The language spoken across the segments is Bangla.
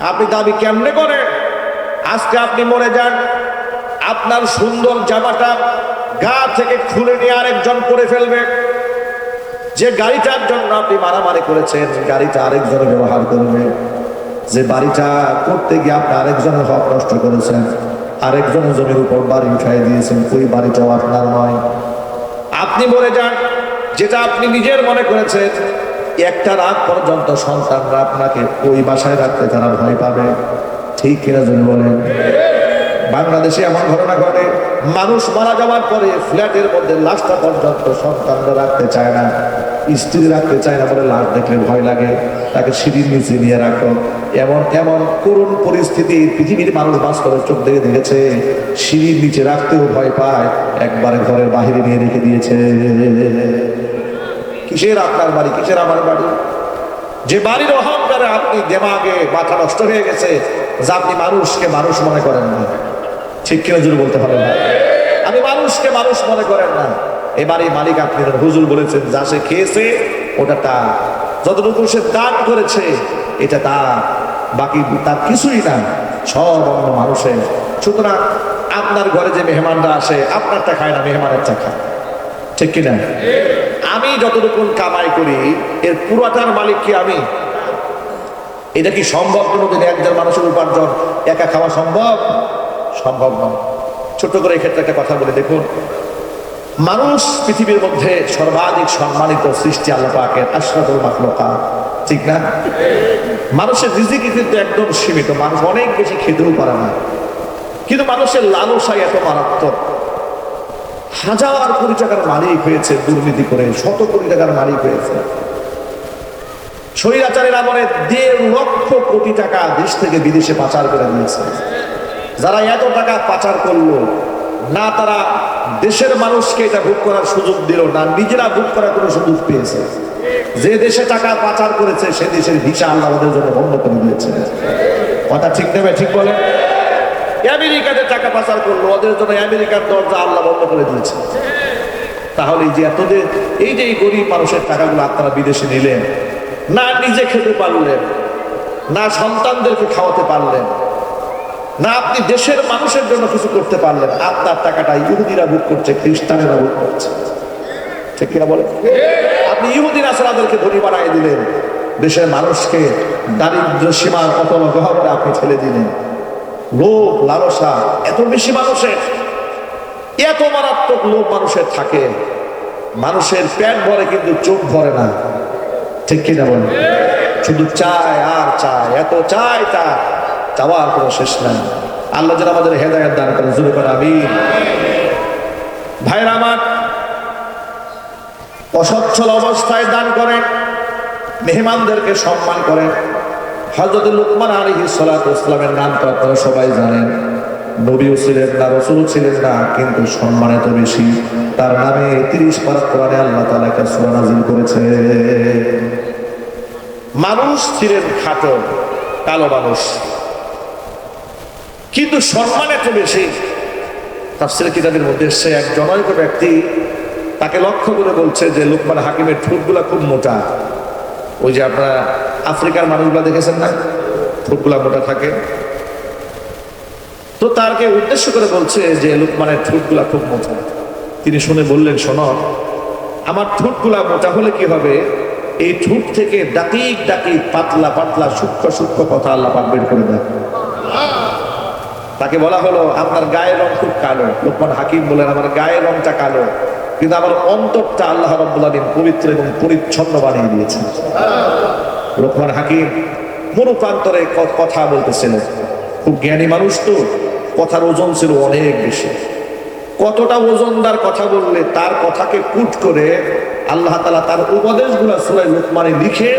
আপনি দাবি কেমনে করেন? আজকে আপনি মরে যান। আপনার সুন্দর জামাটা গা থেকে খুলে নিয়ে আরেকজন করে ফেলবে। যে গাড়িটার জন্য আপনি মারামারি করেছেন গাড়িটা আরেকজন ব্যবহার করবে। যে বাড়িটা করতে গিয়ে আপনি আরেকজনের হক নষ্ট করেছেন আরেকজনের জমির উপর বাড়ি উঠাই দিয়েছেন, ওই বাড়িটাও আপনার নয়। আপনি বলে যান। যেটা আপনি নিজের মনে করেছেন একটা রাত পর্যন্ত সন্তানরা আপনাকে ওই বাসায় রাখতে তারা ভয় পাবে। ঠিক কিনা যদি বলেন? বাংলাদেশে এমন ঘটনা ঘটে, মানুষ মারা যাওয়ার পরে ফ্ল্যাটের মধ্যে লাশটা পর্যন্ত সন্তানরা রাখতে চায় না। স্ত্রী রাখতে চায় না বলে লাশ দেখলে ভয় লাগে। তাকে সিঁড়ির নিচে নিয়ে রাখো। এমন এমন করুণ পরিস্থিতি পৃথিবীর মানুষ বাস করে চোখ দেখে দেখেছে। সিঁড়ির নিচে রাখতেও ভয় পায়। একবারে ঘরের বাহিরে নিয়ে রেখে দিয়েছে। কিসের আপনার বাড়ি, কিসের আমার বাড়ি? যে বাড়ির অহংকারে আপনি দেমাগে মাথা নষ্ট হয়ে গেছে, যা আপনি মানুষকে মানুষ মনে করেন না। ঠিক কিনা জুড়ে বলতে পারেন না? আমি মানুষকে মানুষ মনে করেন না। এবারে মালিক আপনি হুজুর বলেছেন, যা সে খেয়েছে, ওটা তার। যতটুকু সে দান করেছে, এটা তার। বাকি তার কিছুই না। সব অন্য মানুষের। সুতরাং আপনার ঘরে যে মেহমানরা আসে, আপনারটা খায় না মেহমানের চা খায়। ঠিক কিনা? আমি যতটুকু কামাই করি, এর পুরাটার মালিক কি আমি? এটা কি সম্ভব কোনো দিন একজন মানুষের উপার্জন একা খাওয়া সম্ভব? সম্ভব নয়। ছোট করে এক্ষেত্রে একটা কথা বলে, দেখুন, মানুষ পৃথিবীর মধ্যে সর্বাধিক সম্মানিত সৃষ্টি আল্লাহ পাকের ঠিক না? মানুষের রিজিক কিন্তু একদম সীমিত, মানুষ অনেক বেশি খেতেও পারে না। কিন্তু মানুষের লালসাই এত মারাত্মক। হাজার কোটি টাকার মালিক হয়েছে দুর্নীতি করে, শত কোটি টাকার মালিক হয়েছে। স্বৈরাচারের আমলে দেড় লক্ষ কোটি টাকা দেশ থেকে বিদেশে পাচার করে দিয়েছে। যারা এত টাকা পাচার করল, না তারা দেশের মানুষকে এটা ভোগ করার সুযোগ দিল, না নিজেরা ভোগ করার কোনো সুযোগ পেয়েছে। যে দেশে টাকা পাচার করেছে, সে দেশের ভিসা আল্লাহ জন্য বন্ধ করে দিয়েছে। কথা ঠিক নেবে ঠিক বলে আমেরিকাতে টাকা পাচার করল, ওদের জন্য আমেরিকার দরজা আল্লাহ বন্ধ করে দিয়েছে। তাহলে যে এতদের, এই যে গরিব মানুষের টাকাগুলো আপনারা বিদেশে নিলেন, না নিজে খেতে পারলেন, না সন্তানদেরকে খাওয়াতে পারলেন, না আপনি দেশের মানুষের জন্য কিছু করতে পারলেন আপনার টাকাটা ইহুদিরা ভোগ করছে, খ্রিস্টানেরা ভোগ করছে। ঠিক কিনা বলে আপনি ইহুদিন আসলাদেরকে ধনী বানাই দিলেন, দেশের মানুষকে দারিদ্র সীমার অতল গহরে আপনি ঠেলে দিলেন। লোভ, লালসা, এত বেশি মানুষের, এত মারাত্মক লোভ মানুষের থাকে। মানুষের পেট ভরে কিন্তু চোখ ভরে না। ঠিক কিনা বলেন? শুধু চায় আর চায়, এত চায় তা চাওয়ার কোনো শেষ নাই। আল্লাহ যেন আমাদের হেদায়ত দান করেন জুড়ে করে আমি ভাইরা আমার, অসচ্ছল অবস্থায় দান করেন, মেহমানদেরকে সম্মান করেন। হজরত লুকমান আলী ইসলামের নাম তো আপনারা সবাই জানেন। নবীও ছিলেন না রসুল ছিলেন না, কিন্তু সম্মান এত বেশি। তার নামে তিরিশ পারা কোরআনে আল্লাহ তালা একটা করেছে। মানুষ ছিলেন খাটো, কালো মানুষ। কিন্তু সম্মান এত বেশি। তাফসির কিতাবের মধ্যে এসছে, এক জনৈক ব্যক্তি তাকে লক্ষ্য করে বলছে যে, লোকমান হাকিমের ঠোঁটগুলা খুব মোটা। ওই যে আপনারা আফ্রিকার মানুষগুলা দেখেছেন না? ঠোঁটগুলা মোটা থাকে। তো তারকে উদ্দেশ্য করে বলছে যে, লোকমানের ঠোঁটগুলা খুব মোটা। তিনি শুনে বললেন, শোনো, আমার ঠোঁটগুলা মোটা হলে কি হবে? এই ঠোঁট থেকে ডাকিক ডাকিক পাতলা পাতলা সূক্ষ্ম সূক্ষ্ম কথা আল্লাহ পাক বের করে দেয় তাকে বলা হলো, আপনার গায়ের রং খুব কালো। লোকমান হাকিম বলেন আমার গায়ের রংটা কালো। কিন্তু আমার অন্তরটা আল্লাহ রব্বুল আলমিন পবিত্র এবং পরিচ্ছন্ন বানিয়ে দিয়েছেন। লোকমান হাকিম মনুপ্রান্তরে কথা বলতেছিলেন খুব জ্ঞানী মানুষ তো, কথার ওজন ছিল অনেক বেশি। কতটা ওজনদার কথা বললে তার কথাকে কুট করে আল্লাহ তালা তার উপদেশগুলো সুরাই লোকমানে লিখে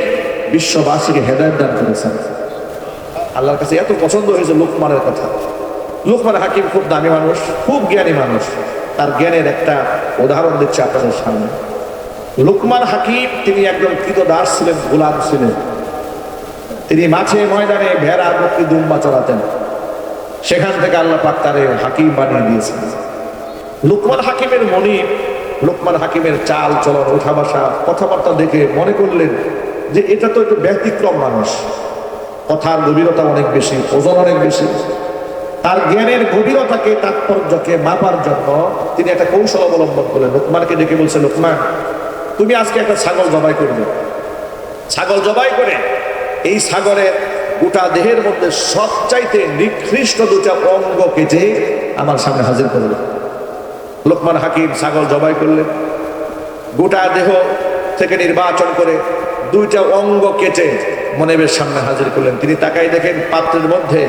বিশ্ববাসীকে হেদায়ত দান করেছেন। আল্লাহর কাছে এত পছন্দ হয়েছে লোকমানের কথা। লোকমান হাকিম খুব দামি মানুষ, খুব জ্ঞানী মানুষ। তার জ্ঞানের একটা উদাহরণ দিচ্ছে আপনাদের সামনে। লোকমান হাকিম, তিনি একজন কৃতদাস ছিলেন, গোলাম ছিলেন। তিনি মাঠে ময়দানে ভেড়া, বকরি, দুম্বা চড়াতেন। সেখান থেকে আল্লাহ পাক তারে হাকিম বানিয়ে দিয়েছেন। লোকমান হাকিমের মনিব লোকমান হাকিমের চাল চলন ওঠা বসা, কথাবার্তা দেখে মনে করলেন যে এটা তো একটু ব্যতিক্রম মানুষ। কথার গভীরতা অনেক বেশি, ওজন অনেক বেশি। তার জ্ঞানের গভীরতাকে, তাৎপর্যকে মাপার জন্য তিনি একটা কৌশল অবলম্বন করলেন। লোকমানকে ডেকে বলছে, লোকমান, তুমি আজকে একটা ছাগল জবাই করবে। ছাগল জবাই করে এই ছাগলের গোটা দেহের মধ্যে সবচাইতে নিকৃষ্ট দুটা অঙ্গ কেটে আমার সামনে হাজির করবে লোকমান হাকিম ছাগল জবাই করলেন। গোটা দেহ থেকে নির্বাচন করে দুইটা অঙ্গ কেটে মনেবের সামনে হাজির করলেন। তিনি তাকাই দেখেন পাত্রের মধ্যে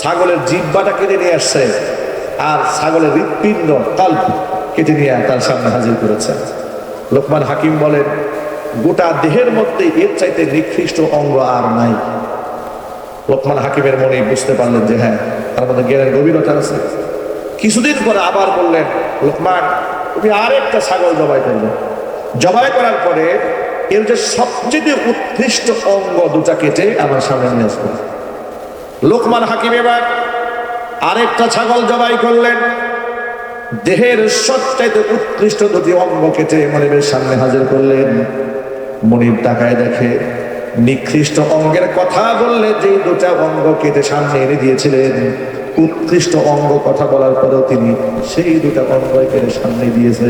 ছাগলের জিব্বাটা কেটে নিয়ে আসছে আর ছাগলের হৃৎপিণ্ড, কাল্প কেটে নিয়ে তার সামনে হাজির করেছেন লোকমান হাকিম বলেন, গোটা দেহের মধ্যে এর চাইতে নিকৃষ্ট অঙ্গ আর নাই। লোকমান হাকিমের মনে বুঝতে পারলেন যে হ্যাঁ তার মধ্যে জ্ঞানের গভীরতা আছে। কিছুদিন পরে আবার বললেন, লোকমান, তুমি আরেকটা ছাগল জবাই করবে। জবাই করার পরে এর যে সবচেয়ে উৎকৃষ্ট অঙ্গ দুটা কেটে আমার সামনে নিয়ে আসবে। লোকমান হাকিম এবার আরেকটা ছাগল জবাই করলেন। দেহের সবচাইতে উৎকৃষ্ট দুটি অঙ্গ কেটে মনিবের সামনে হাজির করলেন। মনিব তাকায় দেখে নিকৃষ্ট অঙ্গের কথা বললে যে দুটা অঙ্গ কেটে সামনে এনে দিয়েছিলেন, উৎকৃষ্ট অঙ্গ কথা বলার পরেও তিনি সেই দুটা অঙ্গ কেটে সামনে দিয়েছে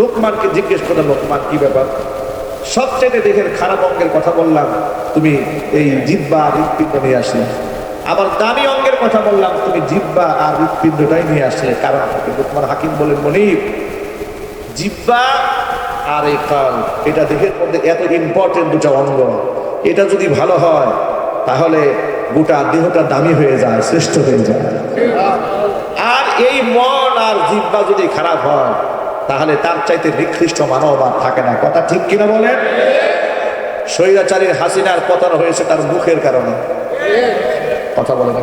লোকমানকে জিজ্ঞেস করলেন, লোকমান, কি ব্যাপার? সবচেয়ে দেহের খারাপ অঙ্গের কথা বললাম, তুমি এই জিব্বা আর হৃৎপিণ্ড নিয়ে আসলে। আবার দামি অঙ্গের কথা বললাম, তুমি জিব্বা আর হৃৎপিণ্ডটাই নিয়ে আসলে। কারণ? লোকমান হাকিম বলেন, মনিব জিব্বা আর এই কাল, এটা দেহের মধ্যে এত ইম্পর্টেন্ট দুটা অঙ্গ। এটা যদি ভালো হয়, তাহলে গোটা দেহটা দামি হয়ে যায়, শ্রেষ্ঠ হয়ে যায়। আর এই মন আর জিব্বা যদি খারাপ হয় তাহলে তার চাইতে নিকৃষ্ট মানব আর থাকে না। কথা ঠিক কিনা বলেন? স্বৈরাচারীর হাসিনার পতন হয়েছে তার মুখের কারণে। কথা বলে না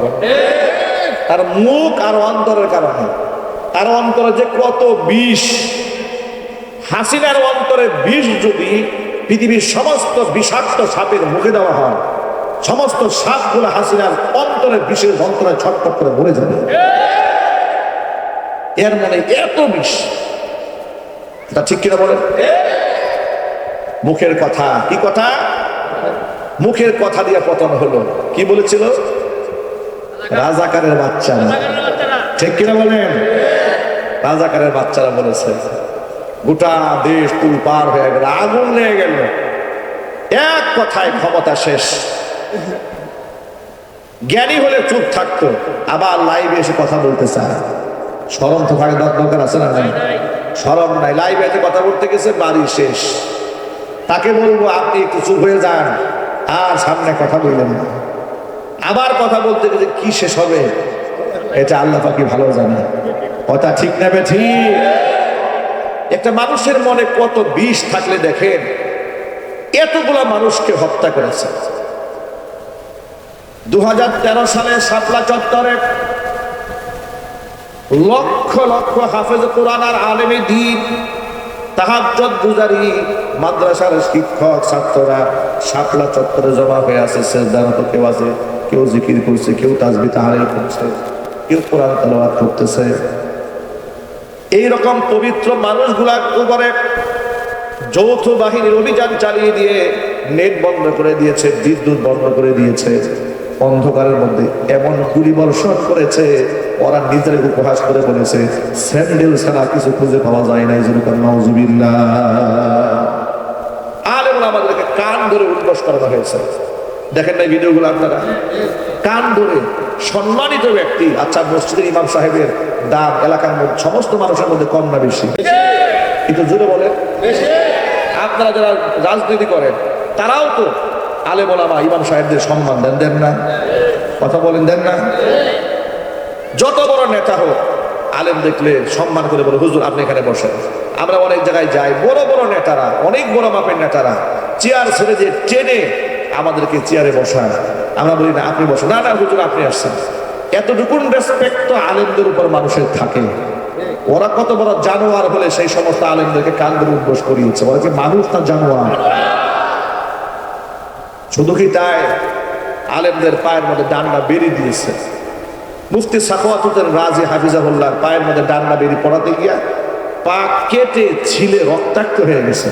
তার মুখ আর অন্তরের কারণে। তার অন্তরে যে কত বিষ। হাসিনার অন্তরে বিষ যদি পৃথিবীর সমস্ত বিষাক্ত সাপের মুখে দেওয়া হয়, সমস্ত সাপগুলো হাসিনার অন্তরে বিষের যন্ত্রণা ছটফট করে মরে যাবে। এর মনে এত বিষ। তা ঠিক কিনা বলেন? মুখের কথা। কি কথা? মুখের কথা দিয়ে পতন হলো। কি বলেছিল? রাজাকারের বাচ্চারা ঠিক কিনা বলেন? রাজাকারের বাচ্চারা বলেছে, গোটা দেশ তুল পার হয়ে গেল, আগুন লেগে গেল। এক কথায় ক্ষমতা শেষ। জ্ঞানী হলে চুপ থাকতো, আবার লাইভে এসে কথা বলতে চায়। স্মরণ তো থাকে দরকার আছে না স্মরণ নাই। লাইভে এসে কথা বলতে গেছে, বাড়ি শেষ। তাকে বলব, আপনি একটু চুপ হয়ে যান। আর সামনে কথা বললেন না। আবার কথা বলতে গেলে কি শেষ হবে? এটা আল্লাহ পাকি ভালো জানে। কথা ঠিক নেবে ঠিক? একটা মানুষের মনে কত বিষ থাকলে দেখেন, এতগুলা মানুষকে হত্যা করেছে। দু হাজার তেরো সালে শাপলা চত্বরে লক্ষ লক্ষ হাফেজ কোরআন আর আলেমী দিন শিক্ষক, ছাত্ররা চত্বরে জমা হয়ে আছে কেউ আছে, কেউ জিকির করছে, কেউ তাজবি করছে, কেউ করতেছে। এইরকম পবিত্র মানুষগুলা উপরে যৌথ বাহিনীর অভিযান চালিয়ে দিয়ে নেট বন্ধ করে দিয়েছে, বিদ্যুৎ বন্ধ করে দিয়েছে। অন্ধকারের মধ্যে এমন গুলি বর্ষণ করেছে, ওরা নিজের উপহাস করে বলেছে, স্যান্ডেল ছাড়া কিছু খুঁজে পাওয়া যায় না এই জন্য নজুবিল্লা আমাদেরকে কান ধরে হয়েছে। দেখেন না ভিডিওগুলো আপনারা? কান সম্মানিত ব্যক্তি আচ্ছা সাহেবের এলাকার সমস্ত মানুষের মধ্যে কম না বেশি? বলেন। আপনারা যারা রাজনীতি করেন, তারাও তো আলেম ওলামা, ইমাম সাহেবদের সম্মান দেন দেন না? কথা বলেন, দেন না? যত বড় নেতা হোক, আলেম দেখলে সম্মান করে বলে, হুজুর, আপনি এখানে বসেন। আমরা অনেক জায়গায় যাই, বড় বড় নেতারা, অনেক বড় মাপের নেতারা, চেয়ার ছেড়ে দিয়ে টেনে আমাদেরকে চেয়ারে বসায়। আমরা বলি, না, আপনি বসেন। না না, হুজুর, আপনি আসছেন। এতটুকুন রেসপেক্ট তো আলেমদের উপর মানুষের থাকে। ওরা কত বড় জানোয়ার হলে সেই সমস্ত আলেমদেরকে কান ধরে উদ্বোস করিয়েছে। ওরা যে, মানুষ না জানোয়ার। শুধু কি তাই? আলেমদের পায়ের মধ্যে ডান্ডা বেরিয়ে দিয়েছে। মুফতি সাখওয়াতুদ্দিন রাজি হাফিজাহুল্লাহ পায়ের মধ্যে ডান্ডা বেরিয়ে পড়াতে গিয়া পা কেটে ছিলে রক্তাক্ত হয়ে গেছে।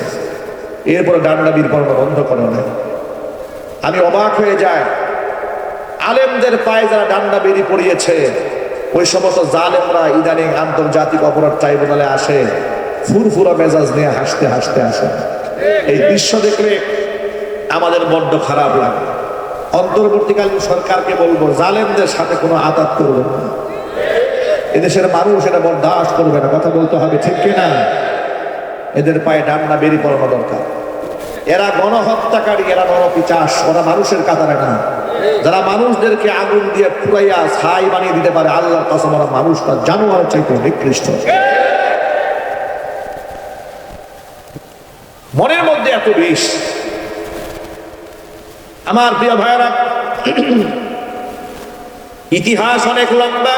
এরপরে ডান্ডা বীর পড়ানো বন্ধ করে না আমি অবাক হয়ে যায় আলেমদের পায়ে যারা ডান্ডা বেরিয়ে পড়িয়েছে, ওই সমস্ত জালেমরা ইদানিং আন্তর্জাতিক অপরাধ ট্রাইব্যুনালে আসে, ফুরফুরা মেজাজ নিয়ে হাসতে হাসতে আসে। এই দৃশ্য দেখলে আমাদের বড্ড খারাপ লাগে। অন্তর্বর্তীকালীন সরকারকে বলব, জালেমদের সাথে কোনো আঘাত করবে না। এদেশের মানুষ এটা বরদাস্ত করবে না। কথা বলতে হবে, ঠিক কিনা? এদের পায়ে ডান্না বেরিয়ে পড়ানো দরকার। এরা গণহত্যাকারী, এরা গণপিচাস, ওরা মানুষের কাতারে না। যারা মানুষদেরকে আগুন দিয়ে পুরাইয়া ছাই বানিয়ে দিতে পারে, আল্লাহর কাছে ওরা মানুষ না জানোয়ার চাইতে নিকৃষ্ট। মনের মধ্যে এত বিষ। আমার প্রিয় ভাইয়েরা, ইতিহাস অনেক লম্বা,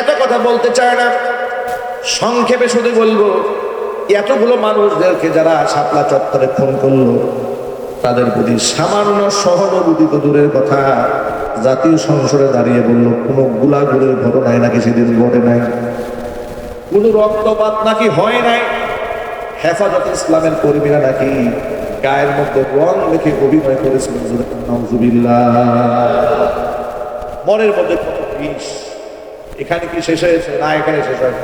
এত কথা বলতে চায় না। সংক্ষেপে শুধু বলব, এতগুলো মানুষদেরকে যারা শাপলা চত্বরে ফোন করল, তাদের প্রতি সামান্য সহানুভূতি তো দূরের কথা। জাতীয় সংসদে দাঁড়িয়ে বলল, কোনো গুলাগুলের ঘটনায় নাকি সেদিন ঘটে নাই? কোনো রক্তপাত নাকি হয় নাই? হেফাজত ইসলামের কর্মীরা নাকি গায়ের মধ্যে রং মেখে অভিনয় করেছিলেন মনের মধ্যে বিষ। এখানে কি শেষ হয়েছে? না, এখানে শেষ হয়নি।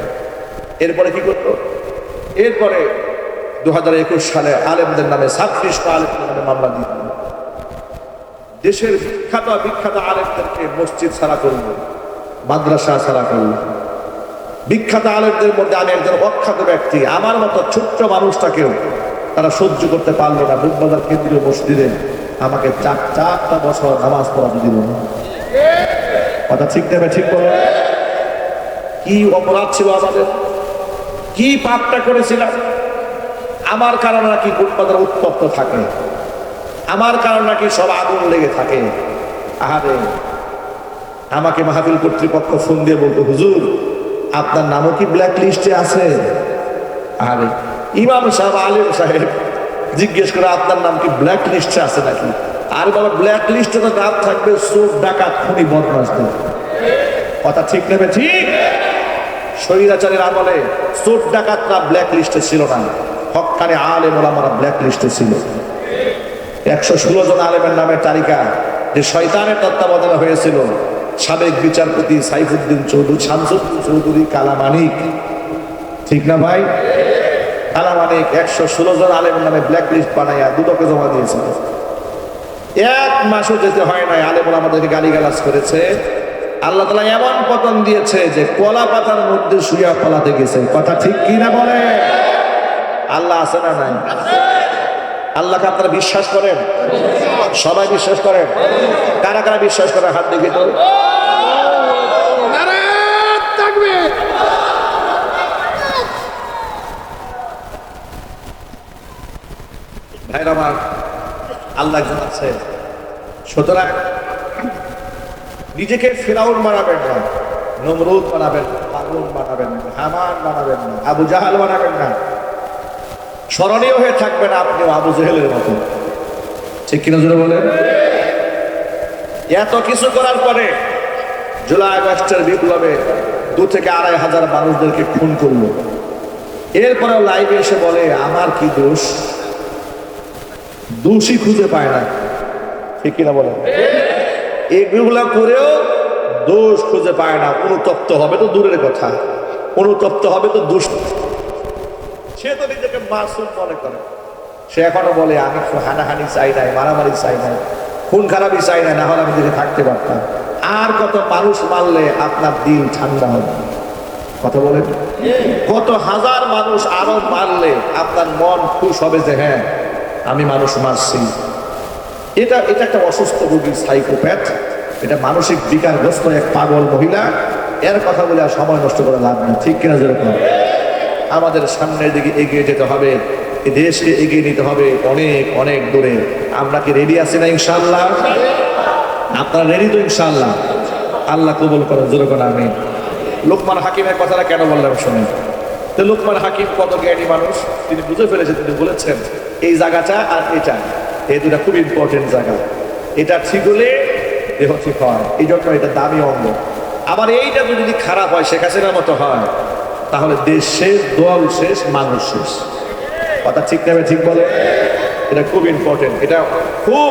এরপরে কি করল? এরপরে দু হাজার একুশ সালে আলেমদের নামে ছাত্রিশটা আলেমদের নামে মামলা দিয়ে দেশের বিখ্যাত বিখ্যাত আলেমদেরকে মসজিদ ছাড়া করল, মাদ্রাসা ছাড়া করল। বিখ্যাত আলেমদের মধ্যে আমি একজন অখ্যাত ব্যক্তি। আমার মতো ছোট্ট মানুষটাকেও তারা সহ্য করতে পারল না। বুধবাজার কেন্দ্রীয় মসজিদে আমাকে চার, চারটা বছর নামাজ পড়াতে দিল কথা ঠিক নেবে ঠিক বলো। কি অপরাধ ছিল আমাদের? কি পাপটা করেছিলাম? আমার কারণে নাকি বুধবাজার উত্তপ্ত থাকে? আমার কারণ নাকি সব আগুন লেগে থাকে? আহারে, আমাকে মাহফিল কর্তৃপক্ষ ফোন দিয়ে বলতো, হুজুর, আপনার নামও কি ব্ল্যাক লিস্টে আছে? আরে ইমাম সাহেব, আলিম সাহেব জিজ্ঞেস করে, আপনার নাম কি ব্ল্যাক লিস্টে আছে নাকি? আর বাবা ব্ল্যাক লিস্টে তো নাম থাকবে চোর ডাকাত, খুনি বদমাসদের কথা ঠিক নেবে, ঠিক? স্বৈরাচারের আমলে চোর ডাকাতরা ব্ল্যাক লিস্টে ছিল না। হকানে আলেম ওলামারা ব্ল্যাক লিস্টে ছিল। একশো ষোলো জন আলেমের নামের তালিকা যে শয়তানের তত্ত্বাবধানে হয়েছিল। সাবেক বিচারপতি সাইফুদ্দিন চৌধুরী, শামসুদ্দিন চৌধুরী, কালামানিক। ঠিক না ভাই? কালামানিক একশো ষোলো জন আলেমের নামে ব্ল্যাক লিস্ট বানাইয়া দুদকে জমা দিয়েছিল এক মাসও যেতে হয় নাই আলেম আমাদেরকে গালিগালাজ করেছে। আল্লাহ তালা এমন পতন দিয়েছে যে কলা পাতার মধ্যে শুয়া পালাতে গেছে। কথা ঠিক কি না বলে? আল্লাহ আছে না নাই? আল্লাহকে আপনারা বিশ্বাস করেন? সবাই বিশ্বাস করেন? কারা কারা বিশ্বাস করে হাত দেখি ভাইরা আমার আল্লাহ একজন আছে। সুতরাং নিজেকে ফেরাউন বানাবেন না, নমরুদ বানাবেন না হারুন বানাবেন না, হামান বানাবেন না, আবু জাহাল বানাবেন না। স্মরণীয় হয়ে থাকবেন আপনিও আবু জেহেলের মতো। ঠিক কিনা জোরে বলেন? এত কিছু করার পরে জুলাই আগস্টের বিপ্লবে দু থেকে আড়াই হাজার মানুষদেরকে খুন করল। এরপরে লাইভে এসে বলে, আমার কি দোষ? দোষী খুঁজে পায় না। ঠিক কিনা বলেন? এগুলা করেও দোষ খুঁজে পায় না। অনুতপ্ত হবে তো দূরের কথা। অনুতপ্ত হবে তো দোষ। সে তো নিজেকে মাসুম মনে করে। সে এখনও বলে আমি হানাহানি চাই নাই মারামারি চাই নাই খুন খারাপই চাই না না হলে আমি দেখে থাকতে পারতাম। আর কত মানুষ মারলে আপনার দিল ঠান্ডা হবে। কথা বলেন? কত হাজার মানুষ আরও মারলে আপনার মন খুশ হবে যে হ্যাঁ আমি মানুষ মারছি এটা এটা একটা অসুস্থ রোগী সাইকোপ্যাথ এটা মানসিক বিকারগ্রস্ত এক পাগল মহিলা, এর কথা বলে আর সময় নষ্ট করে লাভ নেই, ঠিক কিনা যেরকম? আমাদের সামনের দিকে এগিয়ে যেতে হবে দেশকে এগিয়ে নিতে হবে অনেক অনেক দূরে। আমরা কি রেডি আছি না ইনশাল্লাহ আপনারা রেডি তো ইনশাল্লাহ আল্লাহ কবুল করেন যেরকম আমি লোকমান হাকিমের কথাটা কেন বললাম শুনে তো লোকমান হাকিম কত জ্ঞানী মানুষ, তিনি বুঝে ফেলেছেন তিনি বলেছেন, এই জায়গাটা আর এটা এই দুটা খুব ইম্পর্টেন্ট জায়গা। এটা ঠিক হলে দেহ ঠিক হয়। এই জন্য এটা দামি অঙ্গ। আবার এইটা যদি খারাপ হয়, শেখ হাসিনার মতো হয়, তাহলে দেশ শেষ দল শেষ, মানুষ শেষ। কথা ঠিক নেবে ঠিক বলে? এটা খুব ইম্পর্টেন্ট এটা খুব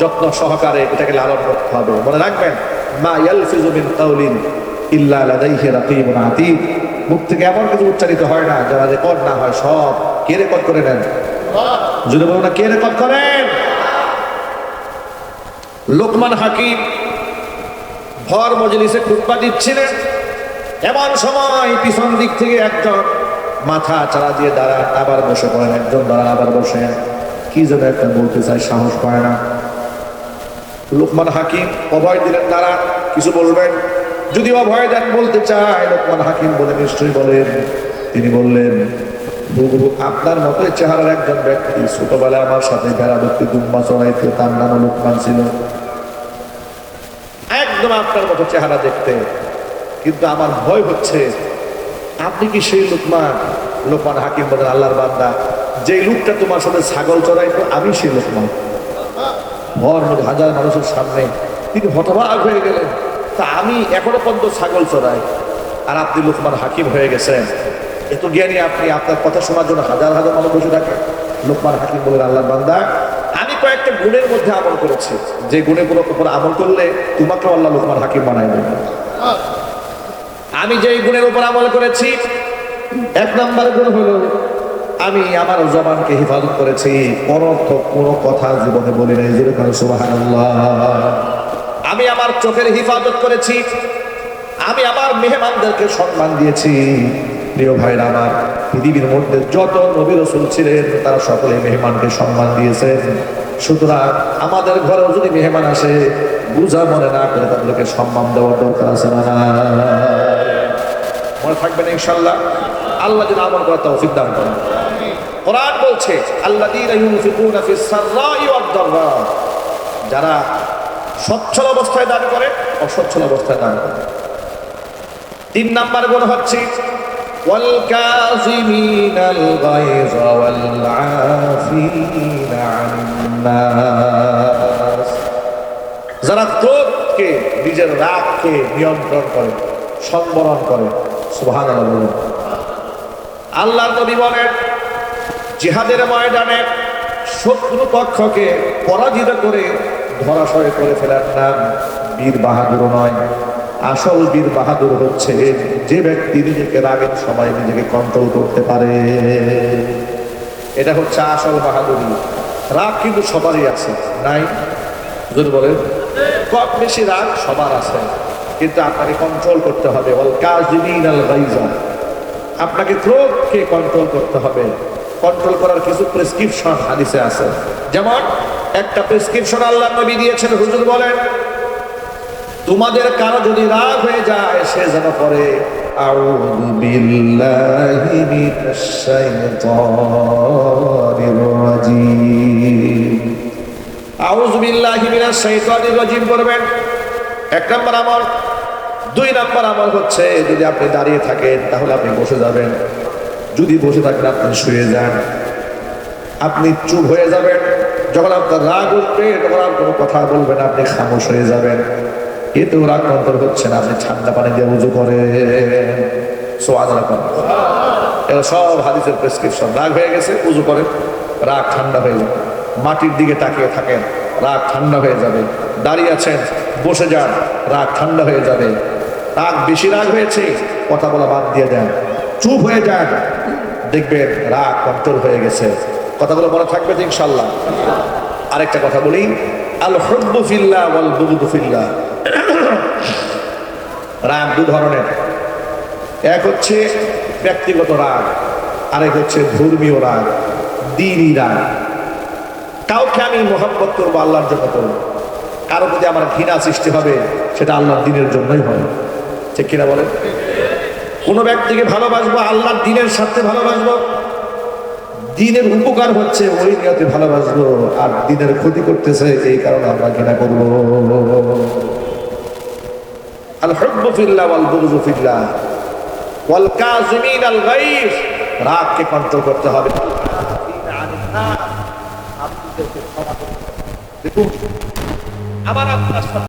যত্ন সহকারে এটাকে লালন করতে হবে। মনে রাখবেন, মা ইয়ালফিজু মিন কাউলিন ইল্লা লাদাইহি রাকিবুন আতীদ মুখ থেকে এমন কিছু উচ্চারিত হয় না, যারা রেকর্ড না হয়, সব কে রেকর্ড করে নেন? যদি বলুন কে রেকর্ড করেন? লোকমান হাকিম ভর মজলিসে খুতবা দিচ্ছিলেন। এমন সময় পিছন দিক থেকে একজন মাথা চালা দিয়ে দাঁড়ান আবার বসে পড়েন। একজন দাঁড়ান আবার বসে। কি যেন একটা বলতে চায়, সাহস পায় না। লোকমান হাকিম অভয় দিলেন তারা কিছু বলবেন? যদি অভয় দেন বলতে চায় লোকমান হাকিম বলে নিশ্চয়ই বলেন। তিনি বললেন "প্রভু, আপনার মতো চেহারার একজন ব্যক্তি ছোটবেলায় আমার সাথে বেড়া ব্যক্তি দুম্বা চড়াইতে তার নাম লোকমান ছিল। একদম আপনার মতো চেহারা দেখতে। কিন্তু আমার ভয় হচ্ছে আপনি কি সেই লোকমান? লোকমান হাকিম বলেন আল্লাহর বান্দা যে লোকটা তোমার সাথে ছাগল চড়াইতো আমি সেই লোকমান। ভর হাজার মানুষের সামনে তিনি হতবাক হয়ে গেলেন। তা আমি এখনও পর্যন্ত ছাগল চড়াই। আর আপনি লোকমান হাকিম হয়ে গেছেন। এত জ্ঞানী আপনি, আপনার কথা শোনার জন্য হাজার হাজার মানুষ বসে থাকে। লোকমান হাকিম বলেন আল্লাহ বান্দা, আমি কয়েকটা গুণের মধ্যে আমল করেছি। যে গুণের উপর আমল করলে তোমাকে আল্লাহ লোকমান হাকিম বানাই দেবে। আমি যেই গুণের উপর আমল করেছি, এক নম্বর গুণ হলো, আমি আমার জবানকে হেফাজত করেছি। কোনো কথা জীবনে বলি নাই, যেরকম সুবাহান আমি আমার চোখের হিফাজত করেছি। আমি আমার মেহমানদেরকে সম্মান দিয়েছি। প্রিয় ভাইরা আমার পৃথিবীর মধ্যে যত নবী রসুল ছিলেন, তারা সকলে মেহমানকে সম্মান দিয়েছেন। সুতরাং আমাদের ঘরেও যদি মেহমান আসে, বুঝা মনে না করে তাদেরকে সম্মান দেওয়ার দরকার আছে না মনে থাকবেন ইনশাল্লাহ আল্লাহ যেন করার তৌফিক দান করেন। কোরআন বলছে ওয়াদ যারা সচ্ছল অবস্থায় দান করে অসচ্ছল অবস্থায় দান করে তিন নাম্বার গুণ হচ্ছে والكاظمين الغيظ والعافين عن الناس যারা ক্রোধকে নিজের রাগকে নিয়ন্ত্রণ করে সংবরণ করে সুবহান আল্লাহর নবী বলেন জিহাদের ময়দানে শত্রু পক্ষকে পরাজিত করে ধরাশয় করে ফেলার নাম বীর বাহাদুর নয়। আসল বীর বাহাদুর হচ্ছে যে ব্যক্তি নিজেকে রাগের সময় নিজেকে কন্ট্রোল করতে পারে। এটা হচ্ছে আসল বাহাদুরি। রাগ কিন্তু সবারই আছে, নাই? যদি বলেন, কম বেশি রাগ সবার আছে, কিন্তু আপনাকে কন্ট্রোল করতে হবে। All guys. আপনাকে ক্রোধকে কন্ট্রোল করতে হবে। কন্ট্রোল করার কিছু প্রেসক্রিপশন হাদিসে আছে। যেমন, একটা প্রেসক্রিপশন আল্লাহ নবী দিয়েছেন, হুজুর বলেন, তোমাদের কারও যদি রাগ হয়ে যায়, সে যেন পরে এক নম্বর দুই নম্বর আমল হচ্ছে, যদি আপনি দাঁড়িয়ে থাকেন, তাহলে আপনি বসে যাবেন। যদি বসে থাকেন, আপনি শুয়ে যান। আপনি চুপ হয়ে যাবেন। যখন আপনার রাগ উঠবে, তখন আর কোনো কথা বলবেন আপনি খামোশ হয়ে যাবেন। এতেও রাগ অন্তর হচ্ছে না, আপনি ঠান্ডা পানি দিয়ে উজু করে সব হাদিসের প্রেসক্রিপশন রাগ হয়ে গেছে, উজু করেন। রাগ ঠান্ডা হয়ে যাবে। মাটির দিকে তাকিয়ে থাকেন, রাগ ঠান্ডা হয়ে যাবে। দাঁড়িয়ে আছেন, বসে যান, রাগ ঠান্ডা হয়ে যাবে। রাগ বেশি রাগ হয়েছে, কথা বলা বাদ দিয়ে দেন। চুপ হয়ে যান দেখবেন রাগ কন্ট্রোল হয়ে গেছে। কথাগুলো মনে থাকবে তো ইনশাল্লাহ আরেকটা কথা বলি। আল হব্বু ফিল্লা ওয়াল বুগদু রাগ দু ধরনের। এক হচ্ছে ব্যক্তিগত রাগ, আরেক হচ্ছে ধর্মীয় রাগ, দিনই রাগ। কাউকে আমি মোহাম্মত করব আল্লাহর জন্য করব। কারও প্রতি আমার ঘৃণা সৃষ্টি হবে, সেটা আল্লাহর দিনের জন্যই হয়। ঠিক কিনা বলেন? কোনো ব্যক্তিকে ভালোবাসবো, আল্লাহর দিনের সাথে ভালোবাসবো। দিনের উপকার হচ্ছে ওই নিয়তে ভালোবাসবো, আর দিনের ক্ষতি করতেছে এই কারণে আমরা ঘৃণা করব। আল হব্বু ফিল্লাহ ওয়াল বুগযু ফিল্লাহ ওয়াল কাযিমিন আল গায়জ রাগকে কন্ট্রোল করতে হবে। আপনার